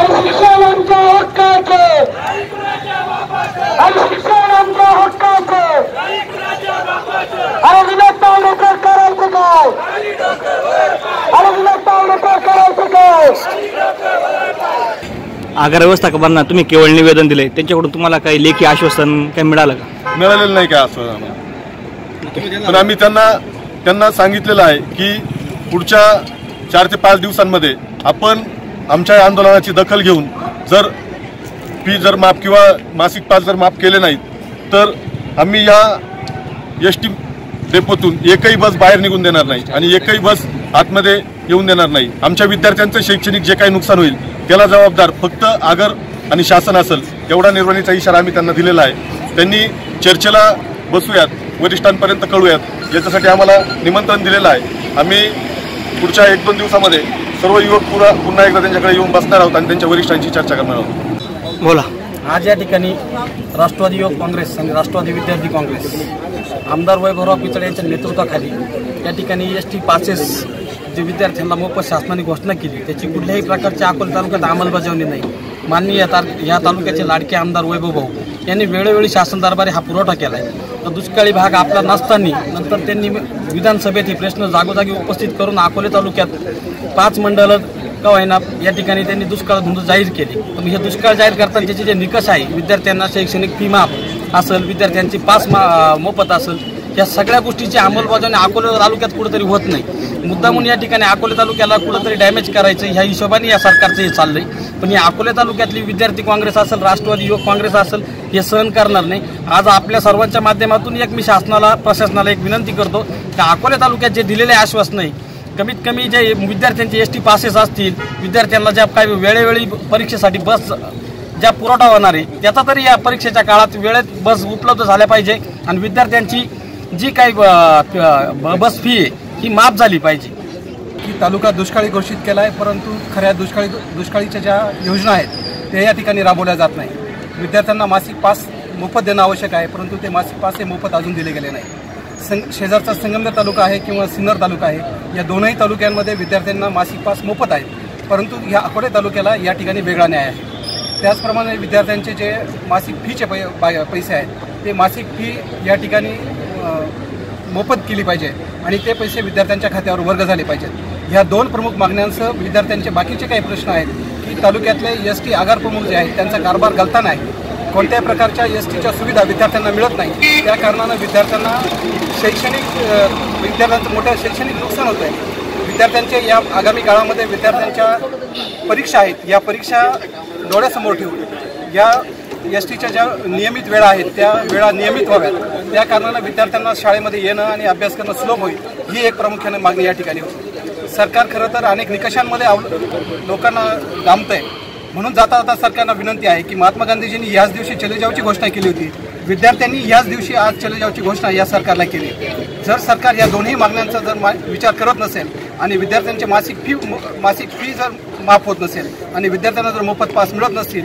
आणि शिक्षण आमच्या हक्काचे आणि शिक्षण आमच्या हक्काचे आणि विनोद तावडेकर करायचं काय? आणि विनोद तावडेकर करायचं काय? आगार व्यवस्थापकांना तुम्ही केवळ निवेदन दिले त्यांच्याकडून तुम्हाला काही लेखी आश्वासन काही मिळालं का? मिळालेलं नाही काय असं आम्हाला. पण आम्ही त्यांना त्यांना सांगितलेलं आहे की पुढच्या चार ते पाच दिवसांमध्ये आपण आमच्या या आंदोलनाची दखल घेऊन जर फी जर माफ किंवा मासिक पास जर माफ केले नाहीत तर आम्ही या एस टी डेपोतून एकही बस बाहेर निघून देणार नाही आणि एकही बस आतमध्ये येऊन देणार नाही. आमच्या विद्यार्थ्यांचं शैक्षणिक जे काही नुकसान होईल त्याला जबाबदार फक्त आगर आणि शासन असेल एवढा निर्वाणीचा इशारा आम्ही त्यांना दिलेला आहे. त्यांनी चर्चेला बसूयात वरिष्ठांपर्यंत कळूयात याच्यासाठी आम्हाला निमंत्रण दिलेलं आहे. आम्ही पुढच्या एक दोन दिवसामध्ये सर्व युवक पुरा पुन्हा एकदा त्यांच्याकडे येऊन बसणार आहोत आणि त्यांच्या वरिष्ठांची चर्चा करणार आहोत. बोला. आज या ठिकाणी राष्ट्रवादी युवक काँग्रेस आणि राष्ट्रवादी विद्यार्थी काँग्रेस आमदार वैभवराव पिचड यांच्या नेतृत्वाखाली या ठिकाणी एस टी पासेस जे विद्यार्थ्यांना मोफत शासनाने घोषणा केली त्याची कुठल्याही प्रकारच्या अकोला तालुक्यात अंमलबजावणी नाही. माननीय या ताल या तालुक्याचे लाडके आमदार वैभव भाऊ यांनी वेळोवेळी शासन दरबारी हा पुरवठा केला आहे तर दुष्काळी भाग आपला नसताना नंतर त्यांनी विधानसभेत हे प्रश्न जागोजागी उपस्थित करून अकोले तालुक्यात पाच मंडळ का होईना या ठिकाणी त्यांनी दुष्काळ धुंद जाहीर केली. पण हे दुष्काळ जाहीर करताना त्याचे जे निकष आहे विद्यार्थ्यांना शैक्षणिक फी माफ असेल विद्यार्थ्यांची पास मा मोफत असेल या सगळ्या गोष्टीची अंमलबजावणी अकोला तालुक्यात कुठेतरी होत नाही. मुद्दामून या ठिकाणी अकोले तालुक्याला कुठेतरी डॅमेज करायचं ह्या हिशोबाने या सरकारचं हे चाललंय. पण या अकोले तालुक्यातली विद्यार्थी काँग्रेस असेल राष्ट्रवादी युवक काँग्रेस असेल हे सहन करणार नाही. आज आपल्या सर्वांच्या माध्यमातून एक मी शासनाला प्रशासनाला एक विनंती करतो की अकोले तालुक्यात जे दिलेले आश्वासन आहे कमीत कमी जे विद्यार्थ्यांचे एस टी पासेस असतील विद्यार्थ्यांना ज्या काही वेळोवेळी परीक्षेसाठी बस ज्या पुरवठा होणार आहे त्याचा तरी या परीक्षेच्या काळात वेळेत बस उपलब्ध झाल्या पाहिजे. आणि विद्यार्थ्यांची जी काही बस फी ही माफ झाली पाहिजे. की तालुका दुष्काळी घोषित केला आहे परंतु खऱ्या दुष्काळी दुष्काळीच्या ज्या योजना आहेत त्या या ठिकाणी राबवल्या जात नाही. विद्यार्थ्यांना मासिक पास मोफत देणं आवश्यक आहे परंतु ते मासिक पास हे मोफत अजून दिले गेले नाही. संग शेजारचा संगमनेर तालुका आहे किंवा सिन्नर तालुका आहे या दोनही तालुक्यांमध्ये विद्यार्थ्यांना मासिक पास मोफत आहेत परंतु ह्या अकोले तालुक्याला या ठिकाणी वेगळा न्याय आहे. त्याचप्रमाणे विद्यार्थ्यांचे जे मासिक फीचे पै पैसे आहेत ते मासिक फी या ठिकाणी मोफत केली पाहिजे आणि ते पैसे विद्यार्थ्यांच्या खात्यावर वर्ग झाले पाहिजेत. ह्या दोन प्रमुख मागण्यांसह विद्यार्थ्यांचे बाकीचे काही प्रश्न आहेत की तालुक्यातले एस टी आगार प्रमुख जे आहेत त्यांचा कारभार गलताना आहे कोणत्याही प्रकारच्या एस टीच्या सुविधा विद्यार्थ्यांना मिळत नाही. त्या कारणानं विद्यार्थ्यांना शैक्षणिक विद्यार्थ्यांचं मोठं शैक्षणिक नुकसान होतं आहे. विद्यार्थ्यांचे या आगामी काळामध्ये विद्यार्थ्यांच्या परीक्षा आहेत. या परीक्षा डोळ्यासमोर ठेवून या एस टीच्या ज्या नियमित वेळा आहेत त्या वेळा नियमित व्हाव्यात. त्या कारणानं विद्यार्थ्यांना शाळेमध्ये येणं आणि अभ्यास करणं सुलभ होईल ही एक प्रामुख्याने मागणी या ठिकाणी होती. सरकार खरं तर अनेक निकषांमध्ये अव लोकांना आहे म्हणून जाता जाता सरकारला विनंती आहे की महात्मा गांधीजींनी याच दिवशी चले जावची घोषणा केली होती. विद्यार्थ्यांनी याच दिवशी आज चले जावची घोषणा या सरकारला केली. जर सरकार या दोन्ही मागण्यांचा जर मा- विचार करत नसेल आणि विद्यार्थ्यांची मासिक फी मासिक फी जर माफ होत नसेल आणि विद्यार्थ्यांना जर मोफत पास मिळत नसतील